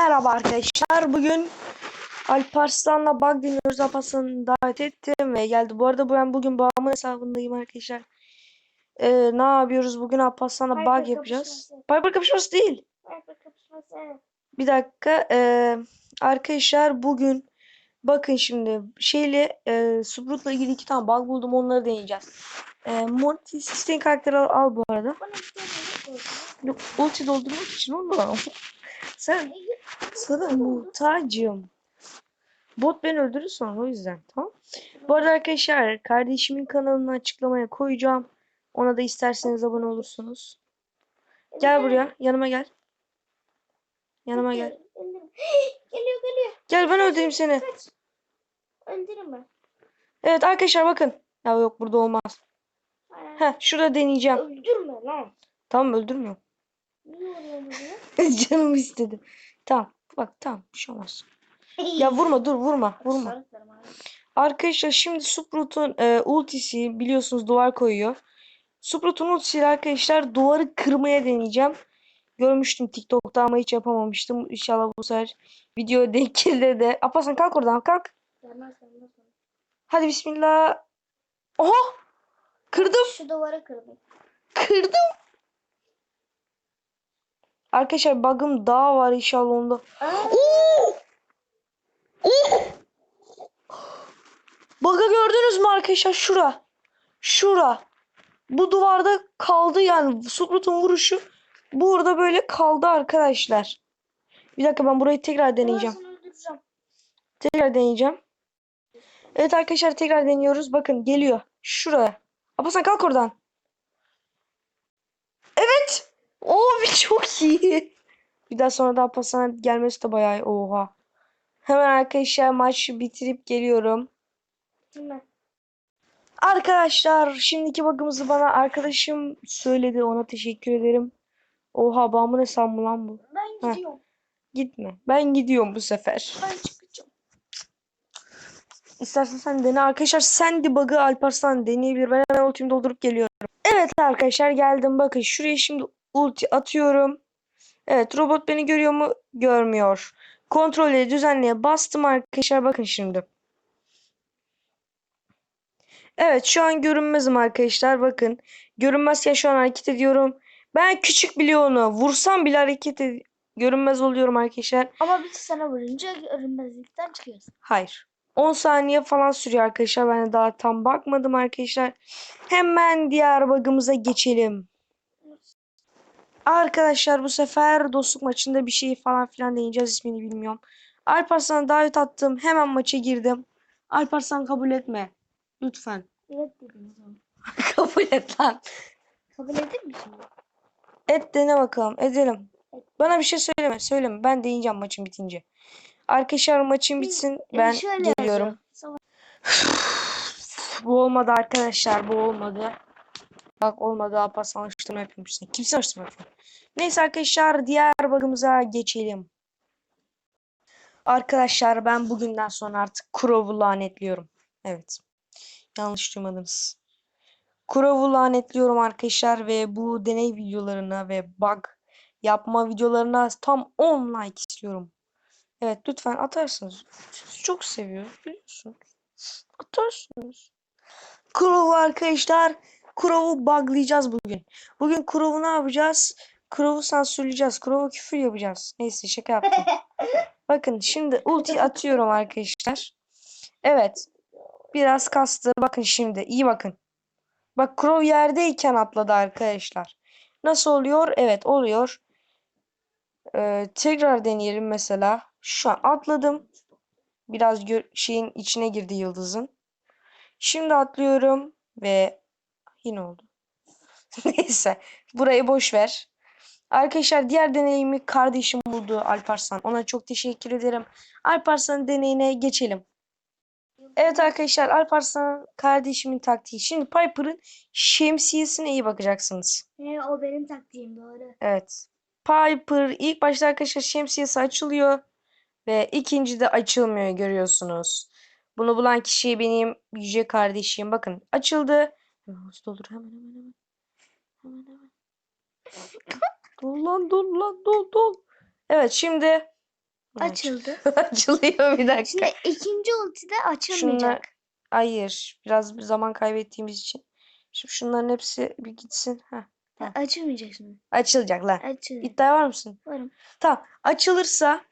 Merhaba arkadaşlar. Bugün Alparslan'la bug deniyoruz. Alparslan'ı davet ettim ve geldi. Bu arada ben bugün babamın hesabındayım arkadaşlar. Ee, ne yapıyoruz? Bugün Alparslan'la Piper bug yapacağız. Piper kapışması değil. Piper kapışması. Bir dakika. Ee, arkadaşlar bugün bakın şimdi şeyle e, Sprout'la ilgili iki tane bug buldum. Onları deneyeceğiz. E, Mortis isteyen karakteri al, al bu arada. Oldu. Yok, ulti doldurmak için onu. Sen sana muhtacım. Bot beni öldürür sonra o yüzden. Tamam. Bu arada arkadaşlar kardeşimin kanalını açıklamaya koyacağım. Ona da isterseniz abone olursunuz. Gel buraya. Yanıma gel. Yanıma gel. Geliyor geliyor. Gel ben öldüreyim seni. Kaç. Ben. Evet arkadaşlar bakın. Ya yok burada olmaz. Heh şurada deneyeceğim. Öldürme lan. Tamam öldürmüyorum. Canım istedi. Tamam. Bak tamam bir şey olmaz. Ya vurma dur vurma vurma. Arkadaşlar şimdi Sprout'un e, ultisi biliyorsunuz duvar koyuyor. Sprout'un ultisiyle arkadaşlar duvarı kırmaya deneyeceğim. Görmüştüm TikTok'ta ama hiç yapamamıştım. İnşallah bu sefer video denk gelir de. Apasan kalk oradan kalk. Hadi bismillah. Oha! Kırdım. Şu duvarı kırdım. Kırdım. Arkadaşlar bug'ım daha var inşallah onda. Bug'ı gördünüz mü arkadaşlar? Şura. Şura. Bu duvarda kaldı yani. Sprout'un vuruşu burada böyle kaldı arkadaşlar. Bir dakika ben burayı tekrar deneyeceğim. Tekrar deneyeceğim. Evet arkadaşlar tekrar deniyoruz. Bakın geliyor. Şuraya. Apasan kalk oradan. Evet. Bir çok iyi. Bir daha sonra da Apasan'a gelmesi de bayağı iyi. Oha. Hemen arkadaşlar maçı bitirip geliyorum. Şimdi. Arkadaşlar şimdiki bakımızı bana arkadaşım söyledi. Ona teşekkür ederim. Oha bağımın hesabı mı lan bu? Ben Heh. gidiyorum. Gitme. Ben gidiyorum bu sefer. Ben çıkacağım. İstersen sen dene. Arkadaşlar sen debug'ı Alparslan deneyebilir. Ben hemen ultimi doldurup geliyorum. Evet arkadaşlar geldim. Bakın şuraya şimdi ulti atıyorum. Evet robot beni görüyor mu? Görmüyor. Kontrole düzenleye bastım arkadaşlar. Bakın şimdi. Evet şu an görünmezim arkadaşlar. Bakın. Görünmezken şu an hareket ediyorum. Ben küçük bile onu. Vursam bile hareket ed- görünmez oluyorum arkadaşlar. Ama bir sana vurunca görünmezlikten çıkıyorsun. Hayır. 10 saniye falan sürüyor arkadaşlar. Ben de daha tam bakmadım arkadaşlar. Hemen diğer bug'ımıza geçelim. Arkadaşlar bu sefer dostluk maçında bir şey falan filan deneyeceğiz ismini bilmiyorum. Alparslan'a davet attım. Hemen maça girdim. Alparslan kabul etme. Lütfen. Evet dedim o zaman. kabul et lan. Kabul edin mi şimdi? Et dene bakalım. Edelim. Bana bir şey söyleme. Söyleme. Ben deneyeceğim maçın bitince. Arkadaşlar maçın bitsin. E, Ben şöyle geliyorum. Bu olmadı arkadaşlar. Bu olmadı. Bak olmadı. Alparslan alıştırma yapıyormuşsun. Kimse alıştırma yapıyor. Neyse arkadaşlar diğer bug'ımıza geçelim. Arkadaşlar ben bugünden sonra artık Crow'u lanetliyorum. Evet. Yanlış duymadınız. Crow'u lanetliyorum arkadaşlar ve bu deney videolarına ve bug yapma videolarına tam 10 like istiyorum. Evet lütfen atarsınız. Sizi çok seviyorum biliyorsunuz. Atarsınız. Crow'u arkadaşlar. Crow'u buglayacağız bugün. Bugün Crow'u ne yapacağız? Crow'u sansürleyeceğiz. Crow'u küfür yapacağız. Neyse şaka yaptım. Bakın şimdi ulti atıyorum arkadaşlar. Evet. Biraz kastı. Bakın şimdi. iyi bakın. Bak Crow yerdeyken atladı arkadaşlar. Nasıl oluyor? Evet oluyor. Ee, tekrar deneyelim mesela. Şu an atladım. Biraz şeyin içine girdi yıldızın. Şimdi atlıyorum ve yine oldu. Neyse. Burayı boş ver. Arkadaşlar diğer deneyimi kardeşim buldu Alparslan. Ona çok teşekkür ederim. Alparslan'ın deneyine geçelim. Evet arkadaşlar Alparslan kardeşimin taktiği. Şimdi Piper'ın şemsiyesine iyi bakacaksınız. He, o benim taktiğim doğru. Evet. Piper ilk başta arkadaşlar şemsiyesi açılıyor. Ve ikinci de açılmıyor görüyorsunuz. Bunu bulan kişi benim yüce kardeşim. Bakın açıldı. Hemen hızlı doldur hemen hemen hemen. Hemen hemen. Dol lan dol lan dol dol. Evet şimdi Açıldı. Açılıyor bir dakika. Şimdi ikinci ultide açılmayacak. Şunlar hayır biraz bir zaman kaybettiğimiz için. Şimdi şunların hepsi bir gitsin. Heh, Ha, Açılmayacak şimdi. açılacak lan. Açılıyor. İddia var mısın? Varım. Tamam. Açılırsa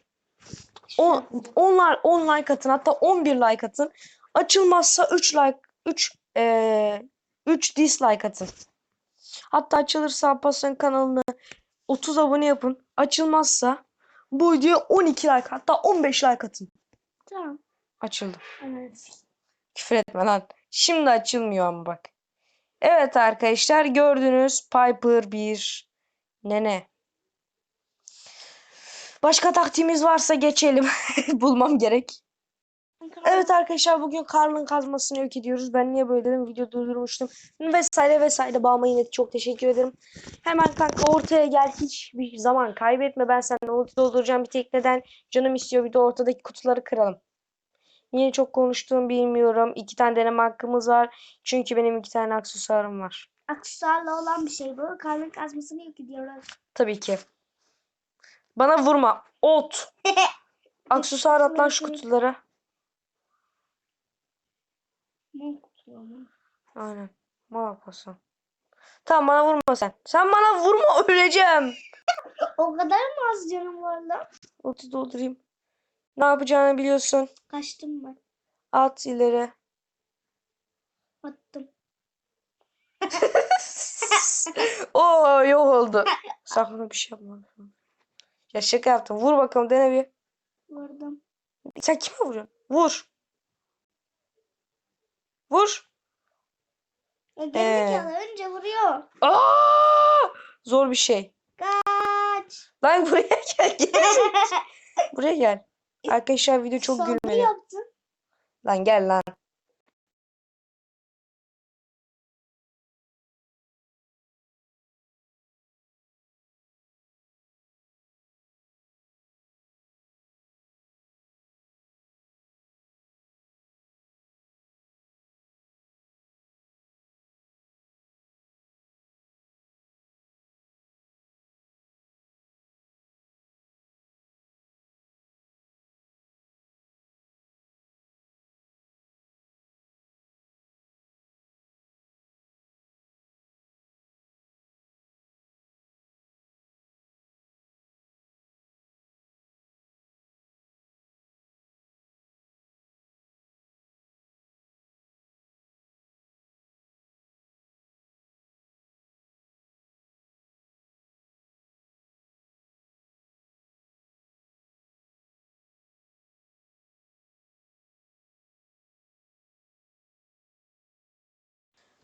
10 onlar 10 like atın hatta 11 like atın. Açılmazsa 3 like 3 eee 3 dislike atın. Hatta açılırsa Alparslan kanalına 30 abone yapın. Açılmazsa bu videoya 12 like hatta 15 like atın. Tamam. Açıldı. Evet. Küfür etme lan. Şimdi açılmıyor ama bak. Evet arkadaşlar gördünüz Piper bir nene. Başka taktiğimiz varsa geçelim. Bulmam gerek. Evet arkadaşlar bugün Karl'ın kazmasını yok ediyoruz. Ben niye böyle dedim video durdurmuştum. Vesaire vesaire bağıma yine çok teşekkür ederim. Hemen kanka ortaya gel hiçbir zaman kaybetme. Ben seninle ulti dolduracağım bir tek neden canım istiyor bir de ortadaki kutuları kıralım. Niye çok konuştuğum bilmiyorum. İki tane deneme hakkımız var. Çünkü benim iki tane aksesuarım var. Aksesuarla olan bir şey bu. Kalbin kazmasını yok ediyoruz. Tabii ki. Bana vurma. Ot. Aksesuar at lan şu kutulara. Ne kutuyor mu? Aynen. Mal yapasın. Tamam bana vurma sen. Sen bana vurma öleceğim. O kadar mı az canım var lan? Ulti doldurayım. Ne yapacağını biliyorsun. Kaçtım ben. At ileri. Attım. Oo yok oldu. Sakın bir şey yapma. Ya şaka yaptım. Vur bakalım dene bir. Vurdum. Sen kime vuruyorsun? Vur. Vur. Ya gerizekalı önce vuruyor. Aa! Zor bir şey. Kaç. Lan buraya gel. gel. buraya gel. Arkadaşlar video çok Saldırı gülmeli. yaptın. Lan gel lan.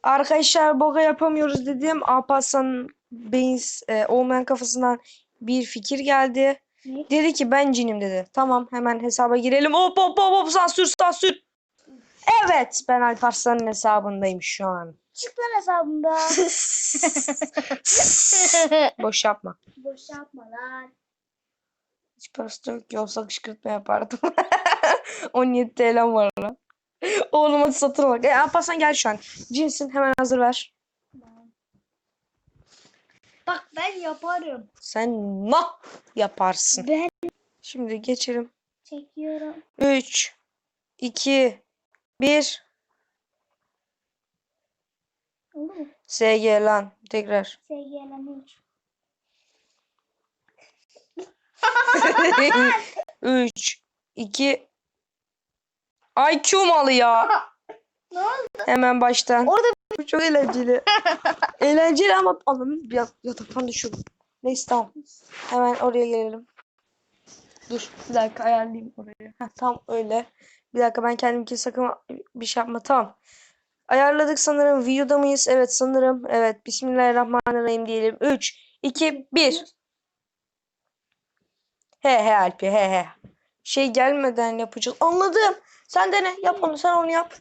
Arkadaşlar boga yapamıyoruz dedim. Alparslan beyin e, olmayan kafasından bir fikir geldi. Ne? Dedi ki ben cinim dedi. Tamam hemen hesaba girelim. Hop hop hop hop sansür sansür. Evet ben Alparslan'ın hesabındayım şu an. Çık lan hesabımda. Boş yapma. Boş yapma lan. Hiç parası yok ki olsa kışkırtma yapardım. 17 TL'm var lan. Oğlum hadi satın bak. E, Alparslan gel şu an. Cinsin hemen hazır ver. Bak ben yaparım. Sen nah yaparsın. Ben Şimdi geçelim. çekiyorum. 3 2 1 Oldu mu? SG lan tekrar. SGLM 3. 3 2 IQ malı ya. Ne oldu? Hemen baştan. Orada Bu çok eğlenceli. eğlenceli ama ananın bir yataktan düşüyorum. Neyse tamam. Hemen oraya gelelim. Dur bir dakika ayarlayayım orayı. Heh, tam öyle. Bir dakika ben kendimki sakın bir şey yapma. Tamam. Ayarladık sanırım. Videoda mıyız? Evet sanırım. Evet. Bismillahirrahmanirrahim diyelim. 3, 2, 1. He he Alpi he he. Şey gelmeden yapacağız. Anladım. Sen de ne? Yap onu. Sen onu yap.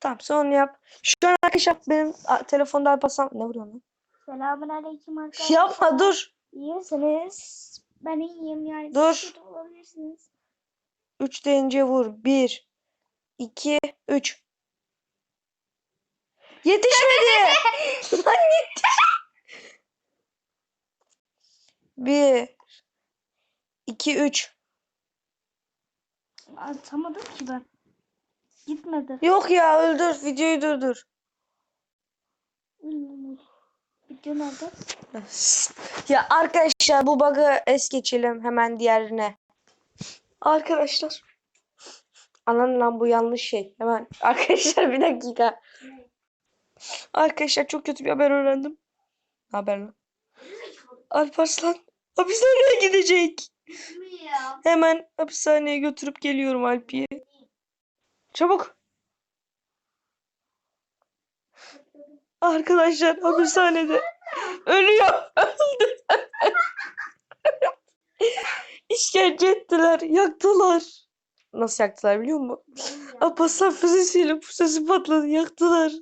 Tamam sen onu yap. Şu an arkadaşlar benim telefonda Alparslan. Ne vuruyorsun lan? Selamun aleyküm arkadaşlar. Yapma dur. İyi misiniz? Ben iyiyim yani. Dur. Olabilirsiniz. 3 deyince vur. 1, 2, 3. Yetişmedi. Lan yetiş. 1, 2, 3. Atamadım ki ben. Gitmedi. Yok ya öldür videoyu durdur. Video nerede? Ya arkadaşlar bu bug'ı es geçelim hemen diğerine. Arkadaşlar. Anan lan bu yanlış şey. Hemen arkadaşlar bir dakika. Arkadaşlar çok kötü bir haber öğrendim. Haber lan? Alparslan hapishaneye gidecek. Hemen hapishaneye götürüp geliyorum Alpi'yi. Çabuk. Arkadaşlar hapishanede ölüyor. Öldü. İşkence ettiler, yaktılar. Nasıl yaktılar biliyor musun? Alparslan füzesiyle füzesi patladı, yaktılar.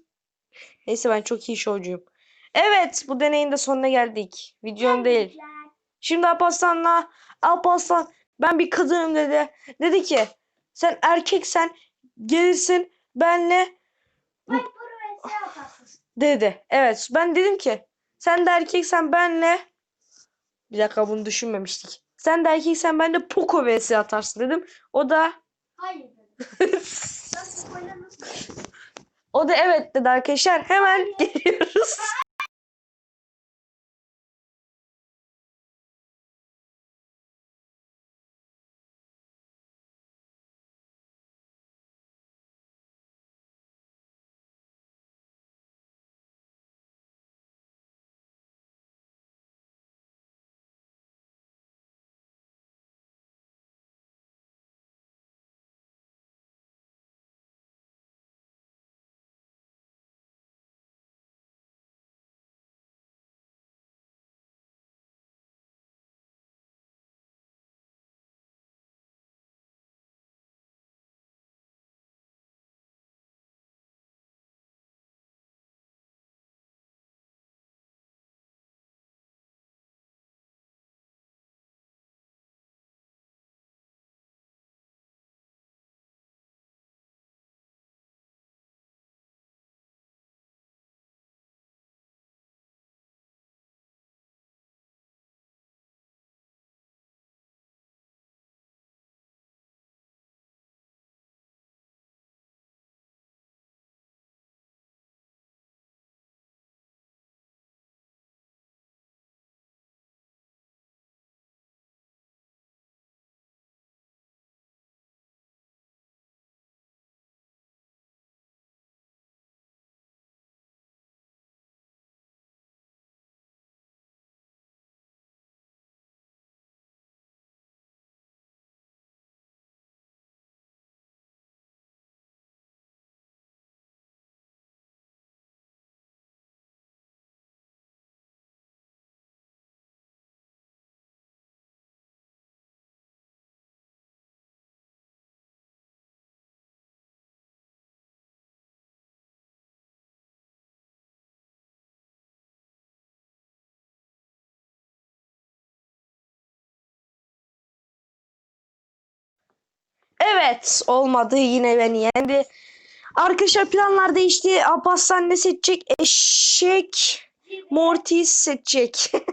Neyse ben çok iyi şovcuyum. Evet, bu deneyin de sonuna geldik. Videonun değil. Şimdi Alparslan'la Alparslan ben bir kadınım dedi. Dedi ki sen erkeksen gelirsin benle dedi. Evet ben dedim ki sen de erkeksen benle bir dakika bunu düşünmemiştik. Sen de erkeksen benle Poco vs atarsın dedim. O da Hayır o da evet dedi arkadaşlar. Hemen geliyoruz. Evet olmadı yine beni yendi. Arkadaşlar planlar değişti. Alparslan ne seçecek? Eşek Mortis seçecek.